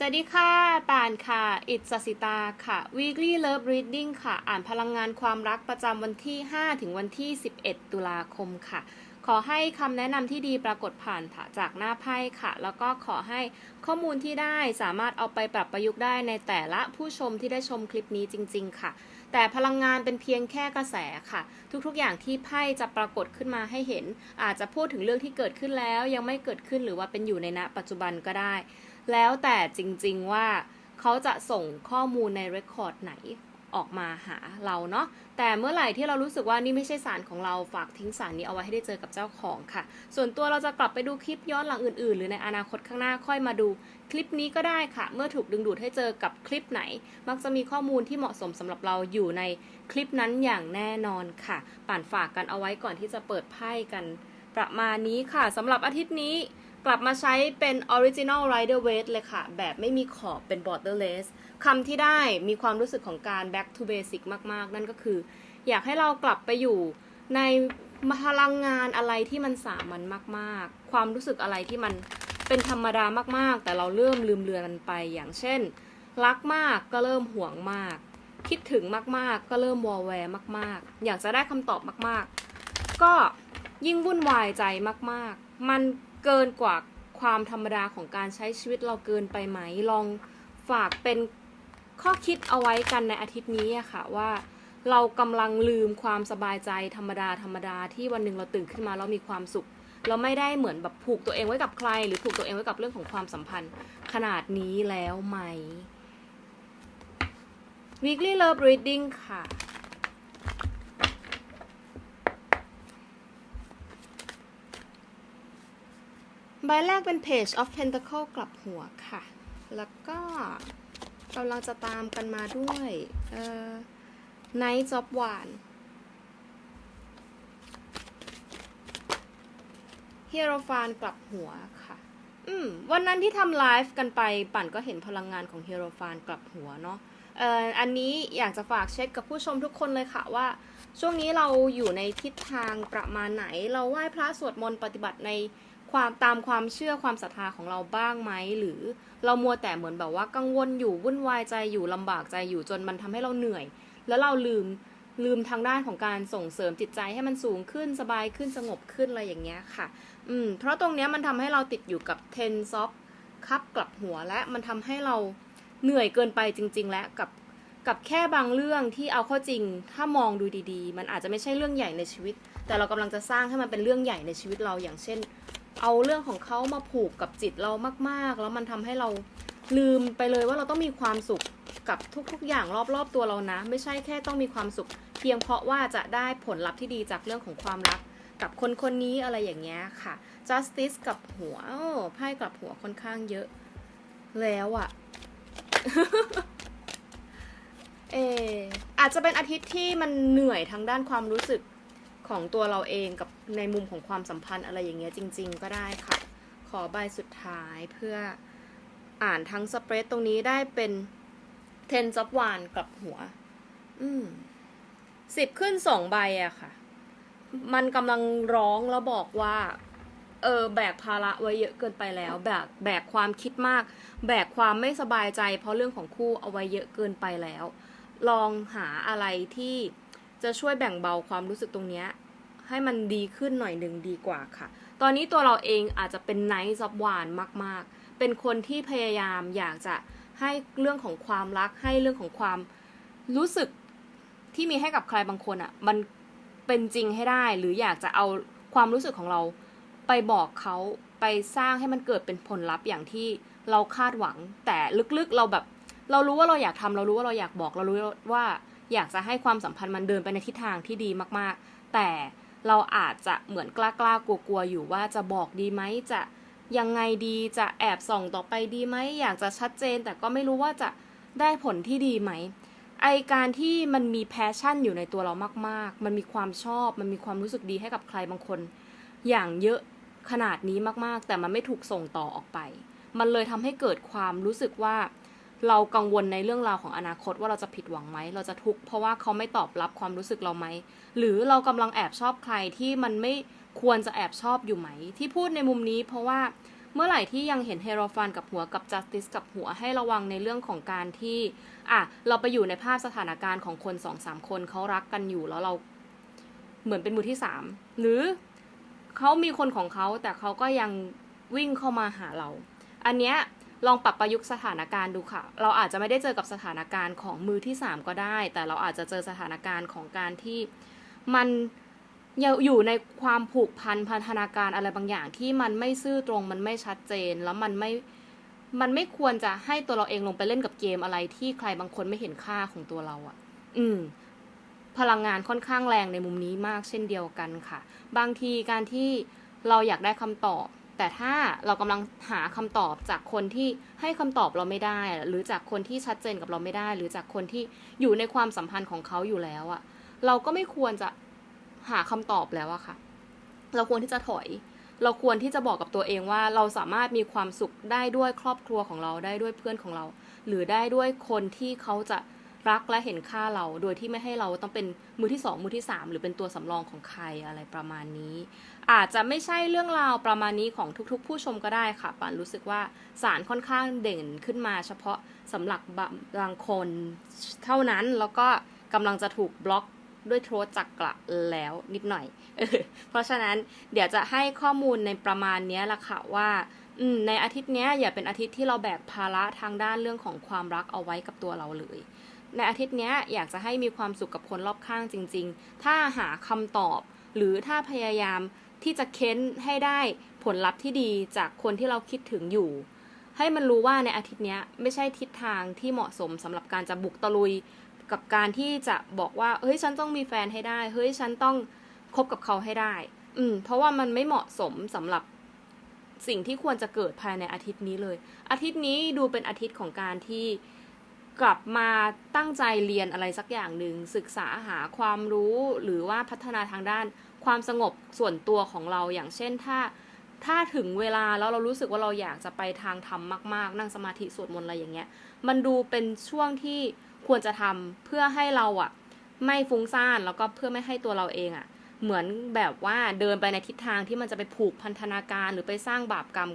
สวัสดีค่ะป่านค่ะ อิตสสิตาค่ะ Weekly Love Reading ค่ะ อ่านพลังงานความรักประจำวันที่ 5 ถึงวันที่ 11 ตุลาคมค่ะ ขอให้คำแนะนำที่ดีปรากฏผ่านจากหน้าไพ่ค่ะ แล้วก็ขอให้ข้อมูลที่ได้สามารถเอาไปปรับประยุกต์ได้ในแต่ละผู้ชมที่ได้ชมคลิปนี้จริง ๆ ค่ะ แต่พลังงานเป็นเพียงแค่กระแสค่ะ ทุกๆ อย่างที่ไพ่จะปรากฏขึ้นมาให้เห็น อาจจะพูดถึงเรื่องที่เกิดขึ้นแล้วยังไม่เกิดขึ้นหรือว่าเป็นอยู่ในณปัจจุบันก็ได้ แล้วแต่จริงๆว่าเขาจะส่งข้อมูลในเรคคอร์ดไหนออกมาหาเราเนาะแต่เมื่อไหร่ที่เรารู้สึกว่านี่ไม่ใช่สารของเราฝากทิ้งสารนี้เอาไว้ให้ได้เจอกับเจ้าของค่ะ ส่วนตัวเราจะกลับไปดูคลิปย้อนหลังอื่น ๆ หรือในอนาคตข้างหน้าค่อยมาดูคลิปนี้ก็ได้ค่ะ เมื่อถูกดึงดูดให้เจอกับคลิปไหน มักจะมีข้อมูลที่เหมาะสมสำหรับเราอยู่ในคลิปนั้นอย่างแน่นอนค่ะป่านฝากกันเอาไว้ก่อนที่จะเปิดไพ่กันประมาณนี้ค่ะสำหรับอาทิตย์นี้ กลับมาใช้เป็น Original Rider Waite เลยค่ะ แบบไม่มีขอบเป็น borderless คำที่ได้มีความรู้สึกของการ back to basic มาก ๆ นั่นก็คือ อยากให้เรากลับไปอยู่ในพลังงานอะไรที่มันสามัญมาก ๆ ความรู้สึกอะไรที่มันเป็นธรรมดามาก ๆ แต่เราเริ่มลืมเลือนมันไป อย่างเช่น รักมากก็เริ่มห่วงมาก คิดถึงมาก ๆ ก็เริ่มวอแวร์มาก ๆ อยากจะได้คำตอบมาก ๆ ก็ยิ่งวุ่นวายใจมาก ๆ มัน เกินกว่าความธรรมดาของการใช้ชีวิตเราเกินไปไหม ลองฝากเป็นข้อคิดเอาไว้กันในอาทิตย์นี้ค่ะว่าเรากำลังลืมความสบายใจธรรมดาธรรมดาที่วันหนึ่งเราตื่นขึ้นมาแล้วมีความสุข เราไม่ได้เหมือนแบบผูกตัวเองไว้กับใคร หรือผูกตัวเองไว้กับเรื่องของความสัมพันธ์ ขนาดนี้แล้วไหม weekly love reading ค่ะ ใบแรกเป็น Page of Pentacle กลับหัวค่ะ แล้วก็กำลังจะตามกันมาด้วยเอ่อ Knight of w a n d Hierophant กลับหัวค่ะ อืม วันนั้นที่ทำไลฟ์กันไปปั่นก็เห็นพลังงานของ Hierophant กลับหัวเนาะเอ่ออันนี้อยากจะฝากเช็คกับผู้ชมทุกคนเลยค่ะว่า ช่วงนี้เราอยู่ในทิศทางประมาณไหน เราไหว้พระสวดมนต์ปฏิบัติใน ความตามความเชื่อความศรัทธาของเราบ้างไหมหรือเรามัวแต่เหมือนแบบว่ากังวลอยู่วุ่นวายใจอยู่ลำบากใจอยู่จนมันทำให้เราเหนื่อย แล้วเราลืมลืมทางด้านของการส่งเสริมจิตใจให้มันสูงขึ้นสบายขึ้นสงบขึ้นอะไรอย่างเงี้ยค่ะ อืม เพราะตรงเนี้ยมันทำให้เราติดอยู่กับ ten soft คับกลับหัวและมันทำให้เราเหนื่อยเกินไปจริง ๆ และกับกับแค่บางเรื่องที่เอาเข้าจริง ถ้ามองดูดีๆ มันอาจจะไม่ใช่เรื่องใหญ่ในชีวิต แต่เรากำลังจะสร้างให้มันเป็นเรื่องใหญ่ในชีวิตเราอย่างเช่น เอาเรื่องของเขามาผูกกับจิตเรามาก ๆ แล้วมันทำให้เราลืมไปเลยว่าเราต้องมีความสุขกับทุก ๆ อย่างรอบๆตัวเรานะ ไม่ใช่แค่ต้องมีความสุข เพียงเพราะว่าจะได้ผลลัพธ์ที่ดีจากเรื่องของความรัก กับคนคนนี้อะไรอย่างเงี้ยค่ะ justice กับหัวไพ่กลับหัวค่อนข้างเยอะ แล้วอะเอออาจจะเป็นอาทิตย์ที่มันเหนื่อยทางด้านความรู้สึก ของตัวเราเองกับในมุมของความสัมพันธ์อะไรอย่างเงี้ยจริง ๆ ก็ได้ค่ะ ขอใบสุดท้ายเพื่ออ่านทั้งสเปรดตรงนี้ได้เป็น ten of w a n กับหัว อืมสิบขึ้นสองใบอะค่ะ มันกำลังร้องแล้วบอกว่า เออ แบกภาระไว้เยอะเกินไปแล้ว แบกแบกความคิดมาก แบกความไม่สบายใจ เพราะเรื่องของคู่เอาไว้เยอะเกินไปแล้ว ลองหาอะไรที่ จะช่วยแบ่งเบาความรู้สึกตรงเนี้ยให้มันดีขึ้นหน่อยหนึ่งดีกว่าค่ะ ตอนนี้ตัวเราเองอาจจะเป็นไนท์ซับวานมาก ๆ เป็นคนที่พยายามอยากจะให้เรื่องของความรัก ให้เรื่องของความรู้สึกที่มีให้กับใครบางคนอะ่ะ มันเป็นจริงให้ได้ หรืออยากจะเอาความรู้สึกของเราไปบอกเขาไปสร้างให้มันเกิดเป็นผลลัพธ์อย่างที่เราคาดหวัง แต่ลึกๆเราแบบ เรารู้ว่าเราอยากทำเรารู้ว่าเราอยากบอก เรารู้ว่า อยากจะให้ความสัมพันธ์มันเดินไปในทิศทางที่ดีมากๆ แต่เราอาจจะเหมือนกล้าๆกลัวๆอยู่ว่าจะบอกดีไหมจะยังไงดีจะแอบส่องต่อไปดีไหมอยากจะชัดเจน แต่ก็ไม่รู้ว่าจะได้ผลที่ดีไหมไอการที่มันมีแพชชั่นอยู่ในตัวเรามาก ๆ มันมีความชอบ มันมีความรู้สึกดีให้กับใครบางคน อย่างเยอะขนาดนี้มากๆ แต่มันไม่ถูกส่งต่อออกไป มันเลยทำให้เกิดความรู้สึกว่า เรากังวลในเรื่องราวของอนาคตว่าเราจะผิดหวังไหม เราจะทุกข์เพราะว่าเขาไม่ตอบรับความรู้สึกเราไหม หรือเรากำลังแอบชอบใครที่มันไม่ควรจะแอบชอบอยู่ไหม ที่พูดในมุมนี้เพราะว่าเมื่อไหร่ที่ยังเห็นเฮโรฟันกับหัวกับจัสติสกับหัวให้ระวังในเรื่องของการที่อะเราไปอยู่ในภาพสถานการณ์ของคนสองสามคนเขารักกันอยู่แล้วเราเหมือนเป็นมือที่สามหรือเขามีคนของเขาแต่เขาก็ยังวิ่งเข้ามาหาเรา อันเนี้ย ลองปรับประยุกต์สถานการณ์ดูค่ะ เราอาจจะไม่ได้เจอกับสถานการณ์ของมือที่สามก็ได้ แต่เราอาจจะเจอสถานการณ์ของการที่มันอยู่ในความผูกพันพันธนาการอะไรบางอย่างที่มันไม่ซื่อตรงมันไม่ชัดเจน แล้วมันไม่มันไม่ควรจะให้ตัวเราเองลงไปเล่นกับเกมอะไรที่ใครบางคนไม่เห็นค่าของตัวเราอะ่ะ อืม พลังงานค่อนข้างแรงในมุมนี้มากเช่นเดียวกันค่ะ บางทีการที่เราอยากได้คำตอบ แต่ถ้าเรากำลังหาคำตอบจากคนที่ให้คำตอบเราไม่ได้ หรือจากคนที่ชัดเจนกับเราไม่ได้ หรือจากคนที่อยู่ในความสัมพันธ์ของเขาอยู่แล้วอะเราก็ไม่ควรจะหาคำตอบแล้วอะค่ะ เราควรที่จะถอย เราควรที่จะบอกกับตัวเองว่าเราสามารถมีความสุขได้ด้วยครอบครัวของเราได้ด้วยเพื่อนของเรา หรือได้ด้วยคนที่เขาจะ รักและเห็นค่าเราโดยที่ไม่ให้เราต้องเป็นมือที่สองมือที่สามหรือเป็นตัวสำรองของใครอะไรประมาณนี้ อาจจะไม่ใช่เรื่องราวประมาณนี้ของทุกๆ ผู้ชมก็ได้ค่ะปานรู้สึกว่าสารค่อนข้างเด่นขึ้นมา เฉพาะสำหรับบางคนเท่านั้นแล้วก็กำลังจะถูกบล็อกด้วยโทรจักระแล้วนิดหน่อยเพราะฉะนั้นเดี๋ยวจะให้ข้อมูลในประมาณนี้ละค่ะว่าในอาทิตย์นี้อย่าเป็นอาทิตย์ที่เราแบกภาระทางด้านเรื่องของความรักเอาไว้กับตัวเราเลย ในอาทิตย์นี้อยากจะให้มีความสุขกับคนรอบข้างจริง ๆ ถ้าหาคำตอบหรือถ้าพยายามที่จะเค้นให้ได้ผลลัพธ์ที่ดีจากคนที่เราคิดถึงอยู่ ให้มันรู้ว่าในอาทิตย์นี้ไม่ใช่ทิศทางที่เหมาะสมสำหรับการจะบุกตะลุย กับการที่จะบอกว่าเฮ้ยฉันต้องมีแฟนให้ได้ เฮ้ยฉันต้องคบกับเขาให้ได้ อืม เพราะว่ามันไม่เหมาะสมสำหรับสิ่งที่ควรจะเกิดภายในอาทิตย์นี้เลย อาทิตย์นี้ดูเป็นอาทิตย์ของการที่ กลับมาตั้งใจเรียนอะไรสักอย่างหนึ่งศึกษาหาความรู้หรือว่าพัฒนาทางด้าน ความสงบส่วนตัวของเราอย่างเช่นถ้าถ้าถึงเวลาแล้วเรารู้สึกว่าเราอยากจะไปทางธรรมมาก ๆ นั่งสมาธิสวดมนต์อะไรอย่างเงี้ย มันดูเป็นช่วงที่ควรจะทำเพื่อให้เราอะไม่ฟุ้งซ่านแล้วก็เพื่อไม่ให้ตัวเราเองอะเหมือนแบบว่าเดินไปในทิศทางที่มันจะไปผูกพันธนาการหรือไปสร้างบาปกรรม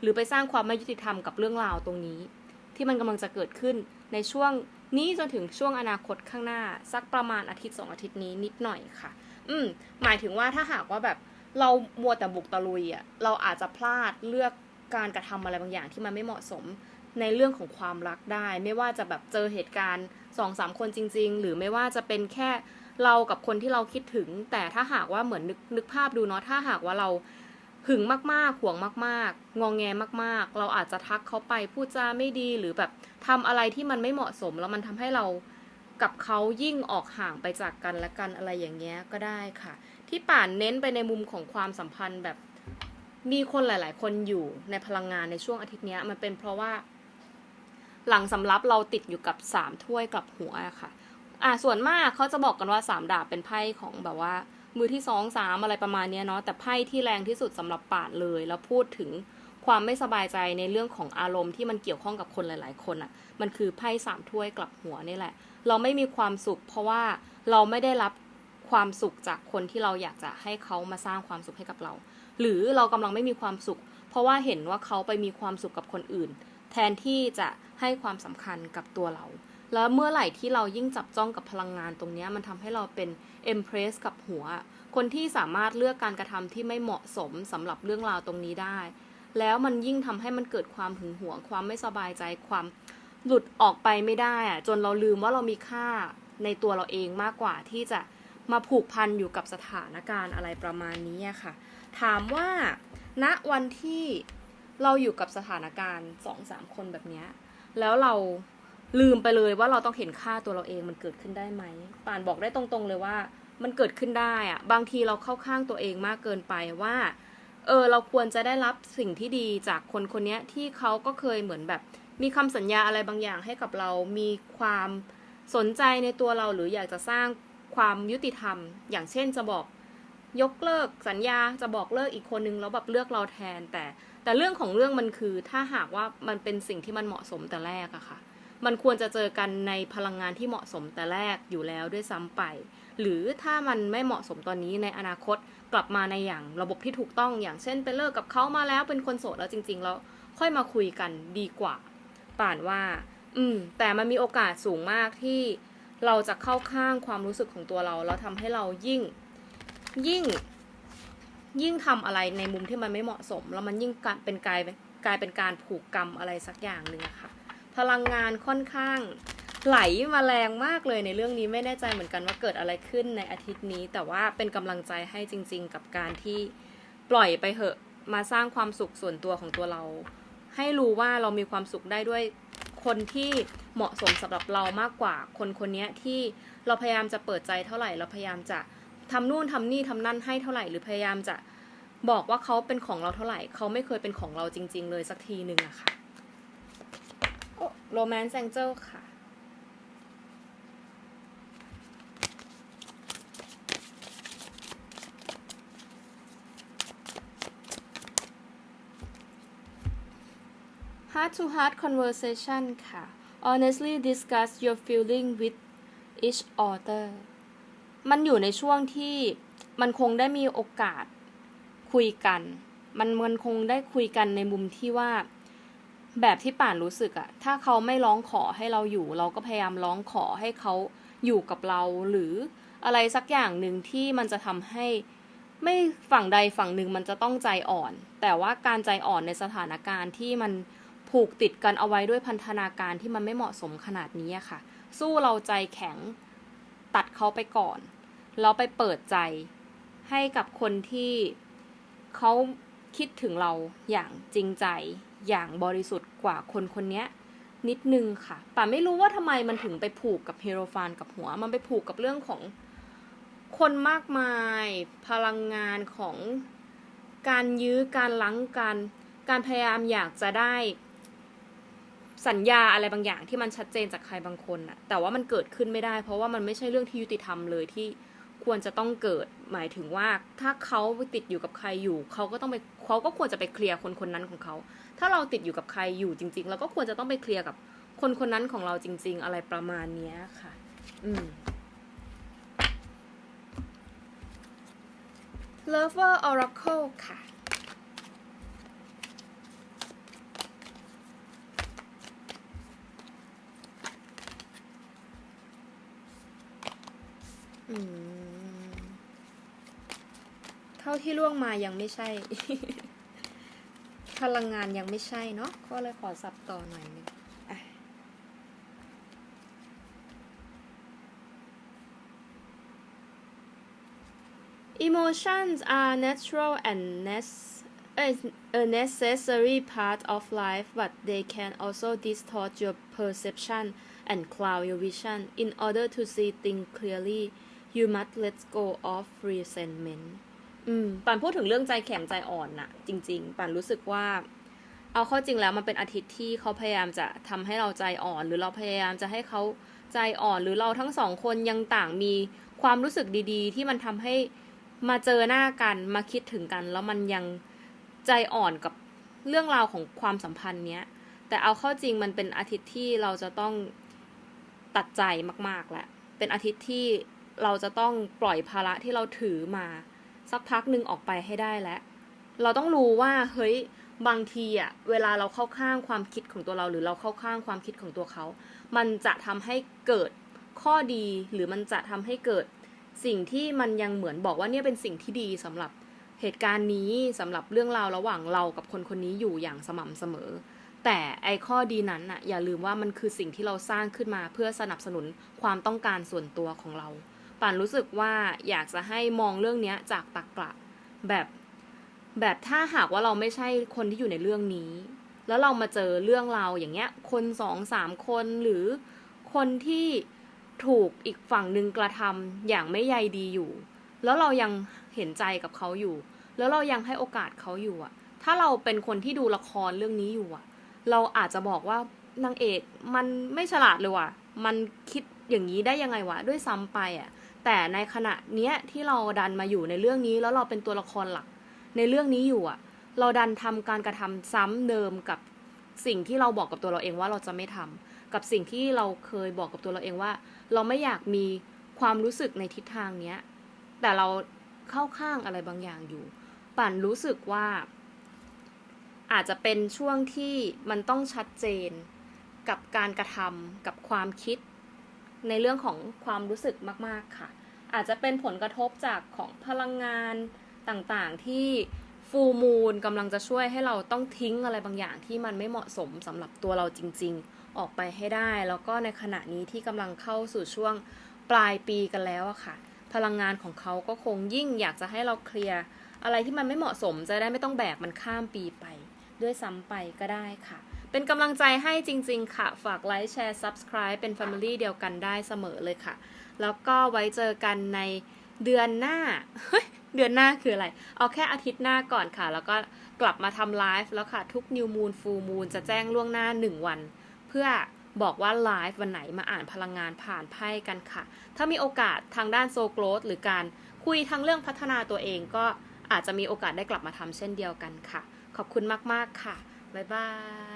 หรือไปสร้างความไม่ยุติธรรมกับเรื่องราวตรงนี้ ที่มันกำลังจะเกิดขึ้น ในช่วงนี้จนถึงช่วงอนาคตข้างหน้า สักประมาณอาทิตย์สองอาทิตย์นี้นิดหน่อยค่ะ อืมหมายถึงว่าถ้าหากว่าแบบเรามัวแต่บุกตะลุยอะเราอาจจะพลาดเลือกการกระทำอะไรบางอย่างที่มันไม่เหมาะสมในเรื่องของความรักได้ ไม่ว่าจะแบบเจอเหตุการณ์สองสามคนจริง ๆ หรือไม่ว่าจะเป็นแค่เรากับคนที่เราคิดถึง แต่ถ้าหากว่าเหมือนนึกนึกภาพดูเนาะถ้าหากว่าเรา หึงมากๆห่วงมาก ๆ งองแงมากๆ เราอาจจะทักเขาไปพูดจาไม่ดีหรือแบบทำอะไรที่มันไม่เหมาะสม แล้วมันทำให้เรากับเขายิ่งออกห่างไปจากกันและกันอะไรอย่างเงี้ยก็ได้ค่ะ ที่ป่านเน้นไปในมุมของความสัมพันธ์แบบมีคนหลาย ๆ คนอยู่ในพลังงานในช่วงอาทิตย์นี้มันเป็นเพราะว่า หลังสำรับเราติดอยู่กับสามถ้วยกับหัวค่ะ อ่าส่วนมากเขาจะบอกกันว่าสามดาบเป็นไพ่ของแบบว่า มือที่สองสามอะไรประมาณนี้เนาะแต่ไพ่ที่แรงที่สุดสำหรับปานเลย แล้วพูดถึงความไม่สบายใจในเรื่องของอารมณ์ที่มันเกี่ยวข้องกับคนหลาย ๆ คนอะ่ะ มันคือไพ่สามถ้วยกลับหัวนี่แหละ เราไม่มีความสุข เพราะว่าเราไม่ได้รับความสุขจากคนที่เราอยากจะให้เขามาสร้างความสุขให้กับเรา หรือเรากำลังไม่มีความสุข เพราะว่าเห็นว่าเขาไปมีความสุขกับคนอื่น แทนที่จะให้ความสำคัญกับตัวเรา แล้วเมื่อไหร่ที่เรายิ่งจับจ้องกับพลังงานตรงนี้มันทำให้เราเป็น impress กับหัว คนที่สามารถเลือกการกระทำที่ไม่เหมาะสมสำหรับเรื่องราวตรงนี้ได้ แล้วมันยิ่งทำให้มันเกิดความหึงหวง ความไม่สบายใจความหลุดออกไปไม่ได้อะจนเราลืมว่าเรามีค่าในตัวเราเองมากกว่าที่จะมาผูกพันอยู่กับสถานการณ์อะไรประมาณนี้ค่ะ ถามว่าณวันที่เราอยู่กับสถานการณ์สองสามคนแบบนี้แล้วเรา ลืมไปเลยว่าเราต้องเห็นค่าตัวเราเองมันเกิดขึ้นได้ไหมป่านบอกได้ตรงๆเลยว่า มันเกิดขึ้นได้อะบางทีเราเข้าข้างตัวเองมากเกินไปว่าเออเราควรจะได้รับสิ่งที่ดีจากคนคนนี้ที่เขาก็เคยเหมือนแบบ มีคำสัญญาอะไรบางอย่างให้กับเรา มีความสนใจในตัวเราหรืออยากจะสร้างความยุติธรรม อย่างเช่นจะบอกยกเลิกสัญญาจะบอกเลิกอีกคนนึงแล้วแบบเลือกเราแทนแต่ แต่เรื่องของเรื่องมันคือถ้าหากว่ามันเป็นสิ่งที่มันเหมาะสมแต่แรกอะค่ะ มันควรจะเจอกันในพลังงานที่เหมาะสมแต่แรกอยู่แล้วด้วยซ้ำไป หรือถ้ามันไม่เหมาะสมตอนนี้ในอนาคตกลับมาในอย่างระบบที่ถูกต้องอย่างเช่นไปเลิกกับเขามาแล้วเป็นคนโสดแล้วจริง ๆ แล้วค่อยมาคุยกันดีกว่า ป่านว่า อืม แต่มันมีโอกาสสูงมากที่เราจะเข้าข้างความรู้สึกของตัวเรา แล้วทำให้เรายิ่ง ยิ่ง ยิ่งทำอะไรในมุมที่มันไม่เหมาะสม แล้วมันยิ่งเป็นกายกลายเป็นการผูกกรรมอะไรสักอย่างหนึ่งอะค่ะ พลังงานค่อนข้าง ไหลมาแรงมากเลยในเรื่องนี้ไม่แน่ใจเหมือนกันว่าเกิดอะไรขึ้นในอาทิตย์นี้ แต่ว่าเป็นกำลังใจให้จริง ๆ กับการที่ปล่อยไปเหอะมาสร้างความสุขส่วนตัวของตัวเรา ให้รู้ว่าเรามีความสุขได้ด้วยคนที่เหมาะสมสำหรับเรามากกว่าคนคนนี้ที่เราพยายามจะเปิดใจเท่าไหร่ เราพยายามจะทำนู่นทำนี่ทำนั่นให้เท่าไหร่ หรือพยายามจะบอกว่าเขาเป็นของเราเท่าไหร่ เขาไม่เคยเป็นของเราจริง ๆ เลยสักทีหนึ่งอะค่ะ โรแมนต์แซงเจลค่ะ Heart to heart conversation ค่ะ Honestly discuss your feeling with each other มันอยู่ในช่วงที่มันคงได้มีโอกาสคุยกัน มันมันคงได้คุยกันในมุมที่ว่า แบบที่ป่านรู้สึกอะถ้าเขาไม่ร้องขอให้เราอยู่ เราก็พยายามร้องขอให้เขาอยู่กับเรา หรืออะไรสักอย่างหนึ่งที่มันจะทำให้ไม่ฝั่งใดฝั่งหนึ่งมันจะต้องใจอ่อน แต่ว่าการใจอ่อนในสถานการณ์ที่มันผูกติดกันเอาไว้ด้วยพันธนาการที่มันไม่เหมาะสมขนาดนี้อะค่ะ สู้เราใจแข็งตัดเขาไปก่อนแล้วไปเปิดใจให้กับคนที่เขาคิดถึงเราอย่างจริงใจ อย่างบริสุทธิ์กว่าคนคนนี้นิดนึงค่ะป่าไม่รู้ว่าทำไมมันถึงไปผูกกับเฮโรฟานกับหัว มันไปผูกกับเรื่องของคนมากมาย พลังงานของการยื้อการลังการการพยายามอยากจะได้สัญญาอะไรบางอย่างที่มันชัดเจนจากใครบางคนอะแต่ว่ามันเกิดขึ้นไม่ได้ เพราะว่ามันไม่ใช่เรื่องที่ยุติธรรมเลยที่ ควรจะต้องเกิด หมายถึงว่าถ้าเขาติดอยู่กับใครอยู่เขาก็ต้องไปเขาก็ควรจะไปเคลียร์คนคนนั้นของเขา ถ้าเราติดอยู่กับใครอยู่จริง ๆ เราก็ควรจะต้องไปเคลียร์กับคนคนนั้นของเราจริง ๆ อะไรประมาณเนี้ยค่ะ อืม Lover Oracle ค่ะ อืม ท่าที่ล่วงมายังไม่ใช่ พลังงานยังไม่ใช่เนาะก็เลยขอสับต่อหน่อยนึงอะ Emotions are natural and nes- a necessary part of life, but they can also distort your perception and cloud your vision. In order to see things clearly, you must let go of resentment. ป่านพูดถึงเรื่องใจแข็งใจอ่อนน่ะ จริง ๆป่านรู้สึกว่า เอาเข้าจริงแล้วมันเป็นอาทิตย์ที่เขาพยายามจะทำให้เราใจอ่อน หรือเราพยายามจะให้เขาใจอ่อนหรือเราทั้งสองคนยังต่างมีความรู้สึกดี ๆ ที่มันทำให้มาเจอหน้ากันมาคิดถึงกัน แล้วมันยังใจอ่อนกับเรื่องราวของความสัมพันธ์เนี้ย แต่เอาเข้าจริงมันเป็นอาทิตย์ที่เราจะต้องตัดใจมากๆแหละเป็นอาทิตย์ที่เราจะต้องปล่อยภาระที่เราถือมา สักพักหนึ่งออกไปให้ได้แล้ว เราต้องรู้ว่าเฮ้ยบางทีอะเวลาเราเข้าข้างความคิดของตัวเรา หรือเราเข้าข้างความคิดของตัวเขา มันจะทำให้เกิดข้อดีหรือมันจะทำให้เกิดสิ่งที่มันยังเหมือนบอกว่าเนี่ยเป็นสิ่งที่ดีสำหรับเหตุการณ์นี้สำหรับเรื่องราวระหว่างเรากับคนคนนี้อยู่อย่างสม่ำเสมอ แต่ไอข้อดีนั้นอะอย่าลืมว่ามันคือสิ่งที่เราสร้างขึ้นมาเพื่อสนับสนุนความต้องการส่วนตัวของเรา ป่านรู้สึกว่าอยากจะให้มองเรื่องเนี้ยจากตรรกะแบบแบบถ้าหากว่าเราไม่ใช่คนที่อยู่ในเรื่องนี้ แล้วเรามาเจอเรื่องเราอย่างเงี้ย คนสองสามคนหรือคนที่ถูกอีกฝั่งหนึ่งกระทำอย่างไม่ใยดีอยู่ แล้วเรายังเห็นใจกับเขาอยู่ แล้วเรายังให้โอกาสเขาอยู่อะถ้าเราเป็นคนที่ดูละครเรื่องนี้อยู่อะเราอาจจะบอกว่านางเอกมันไม่ฉลาดเลยว่ะ มันคิดอย่างนี้ได้ยังไงวะ ด้วยซ้ำไปอะ แต่ในขณะเนี้ยที่เราดันมาอยู่ในเรื่องนี้แล้วเราเป็นตัวละครหลัก ในเรื่องนี้อยู่อะเราดันทำการกระทำซ้ำเดิมกับสิ่งที่เราบอกกับตัวเราเองว่าเราจะไม่ทำกับสิ่งที่เราเคยบอกกับตัวเราเองว่า เราไม่อยากมีความรู้สึกในทิศทางเนี้ยแต่เราเข้าข้างอะไรบางอย่างอยู่ ปั่นรู้สึกว่า อาจจะเป็นช่วงที่มันต้องชัดเจนกับการกระทำกับความคิดในเรื่องของความรู้สึกมาก ๆ ค่ะ อาจจะเป็นผลกระทบจากของพลังงานต่างๆ ที่ฟูมูลกำลังจะช่วยให้เราต้องทิ้งอะไรบางอย่างที่มันไม่เหมาะสมสำหรับตัวเราจริง ๆ ออกไปให้ได้ แล้วก็ในขณะนี้ที่กำลังเข้าสู่ช่วงปลายปีกันแล้วอะค่ะ พลังงานของเขาก็คงยิ่งอยากจะให้เราเคลียร์อะไรที่มันไม่เหมาะสมจะได้ไม่ต้องแบกมันข้ามปีไป ด้วยซ้ำไปก็ได้ค่ะ เป็นกำลังใจให้จริง ๆ ค่ะ ฝากไลค์แชร์ Subscribe เป็น Family เดียวกันได้เสมอเลยค่ะ แล้วก็ไว้เจอกันในเดือนหน้า เดือนหน้าคืออะไร เอาแค่อาทิตย์หน้าก่อนค่ะ แล้วก็กลับมาทำไลฟ์แล้วค่ะ ทุก New Moon Full Moon จะแจ้งล่วงหน้า 1 วัน เพื่อบอกว่าไลฟ์วันไหนมาอ่านพลังงานผ่านไพ่กันค่ะ ถ้ามีโอกาสทางด้านโซโกรธหรือการคุยทางเรื่องพัฒนาตัวเองก็อาจจะมีโอกาสได้กลับมาทำเช่นเดียวกันค่ะ ขอบคุณมาก ๆ ค่ะ บ๊ายบาย